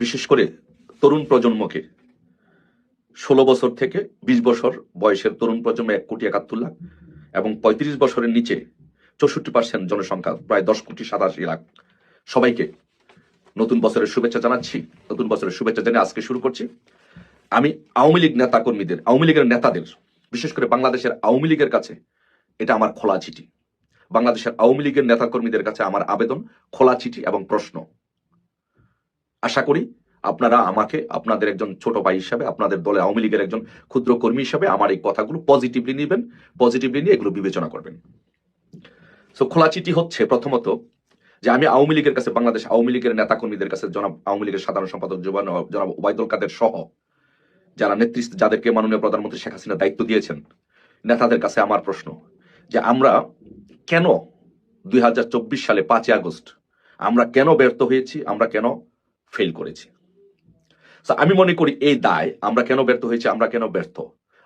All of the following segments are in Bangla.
বিশেষ করে তরুণ প্রজন্মকে। ষোলো বছর থেকে বিশ বছর বয়সের তরুণ প্রজন্ম এক কোটি একাত্তর লাখ এবং পঁয়ত্রিশ বছরের নিচে চৌষট্টি পার্সেন্ট জনসংখ্যা, প্রায় দশ কোটি সাতাশি লাখ। সবাইকে নতুন বছরের শুভেচ্ছা জানাচ্ছি, নতুন বছরের শুভেচ্ছা জানিয়ে আজকে শুরু করছি। আমি আওয়ামী লীগ নেতা কর্মীদের আওয়ামী লীগের নেতাদের, বিশেষ করে বাংলাদেশের আওয়ামী লীগের কাছে এটা আমার খোলা চিঠি। বাংলাদেশের আওয়ামী লীগের নেতা কর্মীদের কাছে আমার আবেদন, খোলা চিঠি এবং প্রশ্ন। আশা করি আপনারা আমাকে, আপনাদের একজন ছোট ভাই হিসাবে, আপনাদের দলে আওয়ামী লীগের একজন ক্ষুদ্র কর্মী হিসাবে আমার এই কথাগুলো পজিটিভলি নেবেন পজিটিভলি নিয়ে এগুলো বিবেচনা করবেন। সো খোলা চিঠি হচ্ছে প্রথমত যে আমি আওয়ামী লীগের কাছে, বাংলাদেশ আওয়ামী লীগের নেতা কর্মীদের কাছে, জনাব আওয়ামী লীগের সাধারণ সম্পাদক জনাব ওবায়দুল কাদের সহ যারা নেতৃত্ব যাদেরকে মাননীয় প্রধানমন্ত্রী শেখ হাসিনা দায়িত্ব দিয়েছেন, নেতাদের কাছে আমার প্রশ্ন যে আমরা কেন দুই হাজার চব্বিশ সালে পাঁচই আগস্ট, আমরা কেন ব্যর্থ হয়েছি, আমরা কেন ফেল করেছি। আমি মনে করি এই দায় আমরা কেন ব্যর্থ হয়েছি, আমরা কেন ব্যর্থ?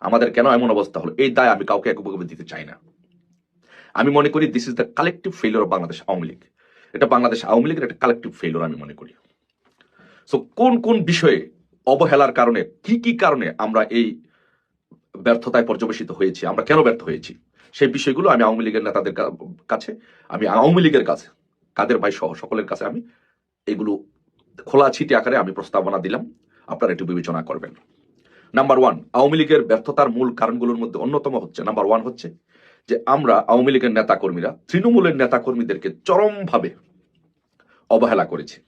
আমাদের কেন এমন অবস্থা হলো? এই দায় আমি কাউকে একভাবে দিতে চাই না। আমি মনে করি this is the collective failure of Bangladesh Awami League. এটা বাংলাদেশ আওয়ামী লীগের একটা কালেকটিভ ফেলিওর আমি মনে করি। সো কোন কোন বিষয়ে অবহেলার কারণে, কি কি কারণে আমরা এই ব্যর্থতায় পর্যবেসিত হয়েছি, আমরা কেন ব্যর্থ হয়েছি, সেই বিষয়গুলো আমি আওয়ামী লীগের নেতাদের কাছে, আমি আওয়ামী লীগের কাছে, কাদের ভাই সহ সকলের কাছে আমি এগুলো খোলা ছিটি আকারে আমি প্রস্তাবনা দিলাম। আপনারা একটু বিবেচনা করবেন। নাম্বার ওয়ান আওয়ামী লীগের ব্যর্থতার মূল কারণগুলোর মধ্যে অন্যতম হচ্ছে নাম্বার ওয়ান হচ্ছে যে আমরা আওয়ামী লীগের নেতা কর্মীরা তৃণমূলের নেতা কর্মীদেরকে চরমভাবে অবহেলা করেছি।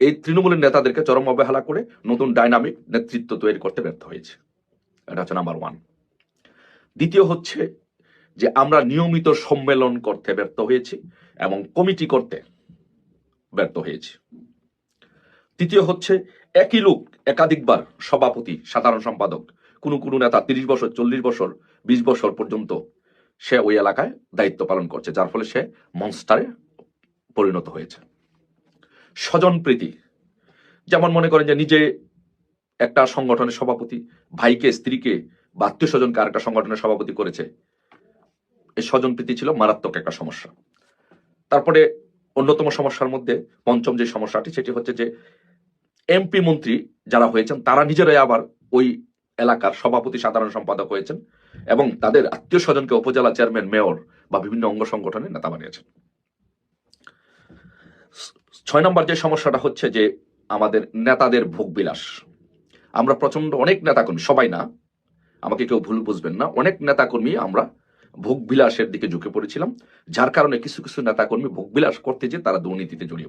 এই তৃণমূলের নেতাদেরকে চরম অবহেলা করে নতুন ডাইনামিক নেতৃত্ব তৈরি করতে ব্যর্থ হয়েছে। এটা হচ্ছে নাম্বার ওয়ান দ্বিতীয় হচ্ছে যে আমরা নিয়মিত সম্মেলন করতে ব্যর্থ হয়েছি এবং কমিটি করতে ব্যর্থ হয়েছি। তৃতীয় হচ্ছে, একই লোক একাধিকবার সভাপতি, সাধারণ সম্পাদক। কোনো কোনো নেতা তিরিশ বছর, চল্লিশ বছর, বিশ বছর পর্যন্ত সে ওই এলাকায় দায়িত্ব পালন করছে, যার ফলে সে মনস্টারে পরিণত হয়েছে। স্বজন প্রীতি। যেমন মনে করেন যে নিজে একটা সংগঠনের সভাপতি, ভাইকে, স্ত্রীকে বা আত্মীয় স্বজনকে আরেকটা সংগঠনের সভাপতি করেছে, এই স্বজন প্রীতি ছিল মারাত্মক একটা সমস্যা। তারপরে অন্যতম সমস্যার মধ্যে পঞ্চম যে সমস্যাটি, সেটি হচ্ছে যে এমপি মন্ত্রী যারা হয়েছেন, তারা নিজেরাই আবার ওই এলাকার সভাপতি, সাধারণ সম্পাদক হয়েছেন এবং তাদের আত্মীয় স্বজনকে উপজেলা চেয়ারম্যান, মেয়র বা বিভিন্ন অঙ্গ সংগঠনের নেতা বানিয়েছেন। ছয় নম্বর যে সমস্যাটা হচ্ছে যে আমাদের নেতাদের ভোগবিলাস আমরা প্রচণ্ড অনেক নেতাকর্মী, সবাই না, আমাকে কেউ ভুল বুঝবেন না, অনেক নেতাকর্মী আমরা ভোগবিলাসের দিকে ঝুঁকে পড়েছিলাম, যার কারণে কিছু কিছু নেতাকর্মী ভোগবিলাস করতে যে তারা দুর্নীতিতে জড়িয়ে